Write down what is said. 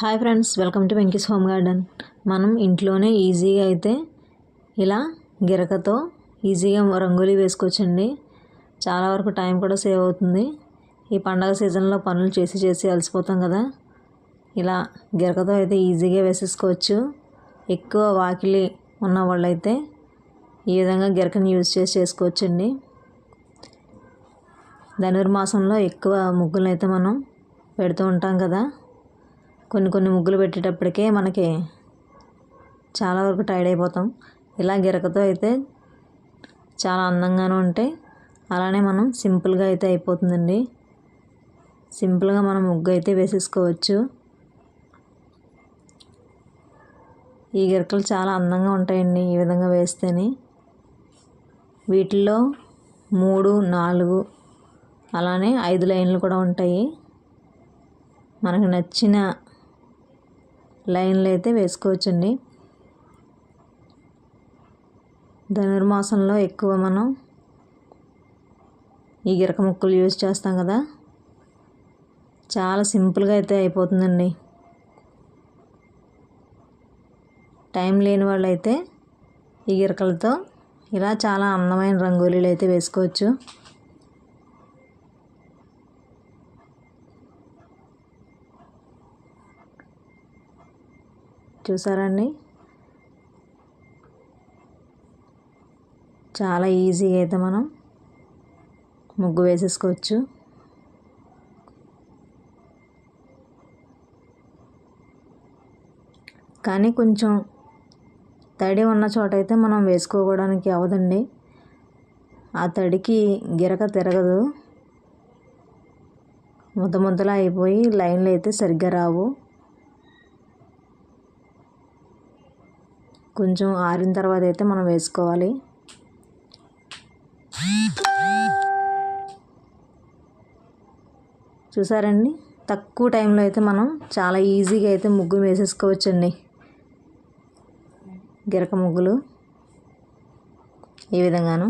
Hi friends welcome to Venky's home garden మనం ఇంట్లోనే ఈజీగా అయితే ఇలా గిరకతో ఈజీగా రంగోలీ వేసుకోవచ్చండి. చాలా వరకు టైం కూడా సేవ్ అవుతుంది. ఈ పండగ సీజన్లో పనులు చేసి చేసి అలసిపోతాం కదా. ఇలా గిరకతో అయితే ఈజీగా వేసేసుకోవచ్చు. ఎక్కువ వాకిలి ఉన్న వాళ్ళైతే ఈ విధంగా గిరకని యూజ్ చేసి చేసుకోవచ్చండి. ధనుర్మాసంలో ఎక్కువ ముగ్గులను అయితే మనం పెడుతూ ఉంటాం కదా. కొన్ని కొన్ని ముగ్గులు పెట్టేటప్పటికే మనకి చాలా వరకు టైర్డ్ అయిపోతాం. ఇలా గిరకతో అయితే చాలా అందంగానూ ఉంటాయి అలానే మనం సింపుల్గా అయితే అయిపోతుందండి. సింపుల్గా మనం ముగ్గు అయితే వేసేసుకోవచ్చు. ఈ గిరకలు చాలా అందంగా ఉంటాయండి ఈ విధంగా వేస్తేనే. వీటిల్లో మూడు నాలుగు అలానే ఐదు లైన్లు కూడా ఉంటాయి. మనకు నచ్చిన లైన్లు అయితే వేసుకోవచ్చండి. ధనుర్మాసంలో ఎక్కువ మనం ఈ గిరక ముక్కలు యూజ్ చేస్తాం కదా. చాలా సింపుల్గా అయితే అయిపోతుందండి. టైం లేని వాళ్ళు అయితే ఈ గిరకలతో ఇలా చాలా అందమైన రంగోలీలు అయితే వేసుకోవచ్చు. చూసారండి? చాలా ఈజీగా అయితే మనం ముగ్గు వేసేసుకోవచ్చు. కానీ కొంచెం తడి ఉన్న చోట అయితే మనం వేసుకోవడానికి అవదండి. ఆ తడికి గిరక తిరగదు. ముద్ద ముద్దలా అయిపోయి లైన్లు అయితే సరిగ్గా రావు. కొంచెం ఆరిన తర్వాత అయితే మనం వేసుకోవాలి. చూసారండి? తక్కువ టైంలో అయితే మనం చాలా ఈజీగా అయితే ముగ్గు వేసేసుకోవచ్చండి. గిరక ముగ్గులు ఈ విధంగాను.